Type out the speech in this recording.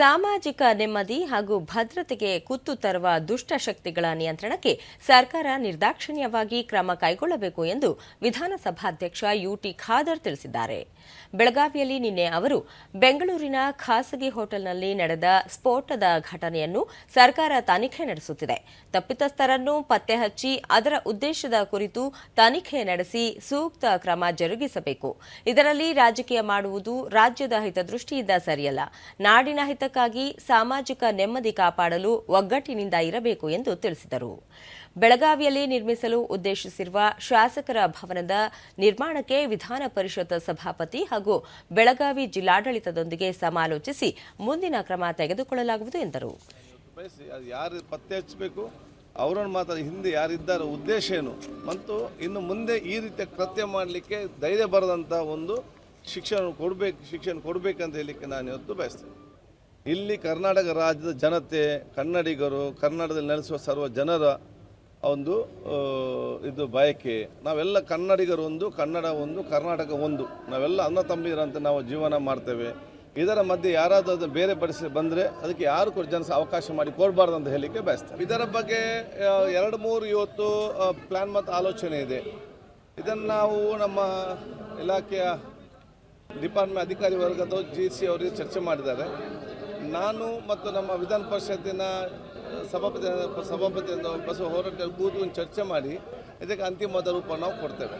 ಸಾಮಾಜಿಕ ನೆಮ್ಮದಿ ಹಾಗೂ ಭದ್ರತೆಗೆ ಕುತ್ತು ತರುವ ದುಷ್ಟಶಕ್ತಿಗಳ ನಿಯಂತ್ರಣಕ್ಕೆ ಸರ್ಕಾರ ನಿರ್ದಾಕ್ಷಿಣ್ಯವಾಗಿ ಕ್ರಮ ಕೈಗೊಳ್ಳಬೇಕು ಎಂದು ವಿಧಾನಸಭಾಧ್ಯಕ್ಷ ಯುಟಿ ಖಾದರ್ ತಿಳಿಸಿದ್ದಾರೆ. ಬೆಳಗಾವಿಯಲ್ಲಿ ನಿನ್ನೆ ಅವರು ಬೆಂಗಳೂರಿನ ಖಾಸಗಿ ಹೋಟೆಲ್ನಲ್ಲಿ ನಡೆದ ಸ್ಫೋಟದ ಘಟನೆಯನ್ನು ಸರ್ಕಾರ ತನಿಖೆ ನಡೆಸುತ್ತಿದೆ. ತಪ್ಪಿತಸ್ಥರನ್ನು ಪತ್ತೆ ಹಚ್ಚಿ ಅದರ ಉದ್ದೇಶದ ಕುರಿತು ತನಿಖೆ ನಡೆಸಿ ಸೂಕ್ತ ಕ್ರಮ ಜರುಗಿಸಬೇಕು. ಇದರಲ್ಲಿ ರಾಜಕೀಯ ಮಾಡುವುದು ರಾಜ್ಯದ ಹಿತದೃಷ್ಟಿಯಿಂದ ಸರಿಯಲ್ಲ. ನಾಡಿನ ಹಿತಕ್ಕಾಗಿ ಸಾಮಾಜಿಕ ನೆಮ್ಮದಿ ಕಾಪಾಡಲು ಒಗ್ಗಟ್ಟಿನಿಂದ ಇರಬೇಕು ಎಂದು ತಿಳಿಸಿದರು. ಬೆಳಗಾವಿಯಲ್ಲಿ ನಿರ್ಮಿಸಲು ಉದ್ದೇಶಿಸಿರುವ ಶಾಸಕರ ಭವನದ ನಿರ್ಮಾಣಕ್ಕೆ ವಿಧಾನ ಪರಿಷತ್ ಸಭಾಪತಿ ಹಾಗೂ ಬೆಳಗಾವಿ ಜಿಲ್ಲಾಡಳಿತದೊಂದಿಗೆ ಸಮಾಲೋಚಿಸಿ ಮುಂದಿನ ಕ್ರಮ ತೆಗೆದುಕೊಳ್ಳಲಾಗುವುದು ಎಂದರು. ಯಾರು ಪತ್ತೆ ಅವರನ್ನು ಮಾತ್ರ ಹಿಂದೆ ಯಾರಿದ್ದಾರೆ, ಉದ್ದೇಶ ಏನು? ಮತ್ತು ಇನ್ನು ಮುಂದೆ ಈ ರೀತಿಯ ಕೃತ್ಯ ಮಾಡಲಿಕ್ಕೆ ಧೈರ್ಯ ಬರದಂಥ ಒಂದು ಶಿಕ್ಷಣ ಕೊಡಬೇಕು, ಶಿಕ್ಷಣ ಕೊಡಬೇಕಂತ ಹೇಳಲಿಕ್ಕೆ ನಾನು ಇವತ್ತು ಬಯಸ್ತೇನೆ. ಇಲ್ಲಿ ಕರ್ನಾಟಕ ರಾಜ್ಯದ ಜನತೆ, ಕನ್ನಡಿಗರು, ಕನ್ನಡದಲ್ಲಿ ನೆಲೆಸುವ ಸರ್ವ ಜನರ ಒಂದು ಇದು ಬಯಕೆ. ನಾವೆಲ್ಲ ಕನ್ನಡಿಗರು ಒಂದು, ಕನ್ನಡ ಒಂದು, ಕರ್ನಾಟಕ ಒಂದು. ನಾವೆಲ್ಲ ಅನ್ನ ತಂಬಿರಂತೆ ನಾವು ಜೀವನ ಮಾಡ್ತೇವೆ. ಇದರ ಮಧ್ಯೆ ಯಾರಾದರೂ ಬೇರೆ ಪಡಿಸಿ ಬಂದರೆ ಅದಕ್ಕೆ ಯಾರು ಕೂಡ ಜನ ಅವಕಾಶ ಮಾಡಿ ಕೊಡಬಾರ್ದು ಅಂತ ಹೇಳಲಿಕ್ಕೆ ಬಯಸ್ತೇವೆ ಇದರ ಬಗ್ಗೆ ಎರಡು ಮೂರು ಇವತ್ತು ಪ್ಲ್ಯಾನ್ ಮತ್ತು ಆಲೋಚನೆ ಇದೆ. ಇದನ್ನು ನಾವು ನಮ್ಮ ಇಲಾಖೆಯ ಡಿಪಾರ್ಟ್ಮೆಂಟ್ ಅಧಿಕಾರಿ ವರ್ಗದ ಜಿ ಸಿ ಅವರಿಗೆ ಚರ್ಚೆ ಮಾಡಿದ್ದಾರೆ. ನಾನು ಮತ್ತು ನಮ್ಮ ವಿಧಾನ ಪರಿಷತ್ತಿನ ಸಭಾಪತಿ ಸಭಾಪತಿ ಬಸವ ಹೋರಾಟ ಕೂತು ಚರ್ಚೆ ಮಾಡಿ, ಇದಕ್ಕೆ ಅಂತಿಮವಾದ ರೂಪ ನಾವು ಕೊಡ್ತೇವೆ.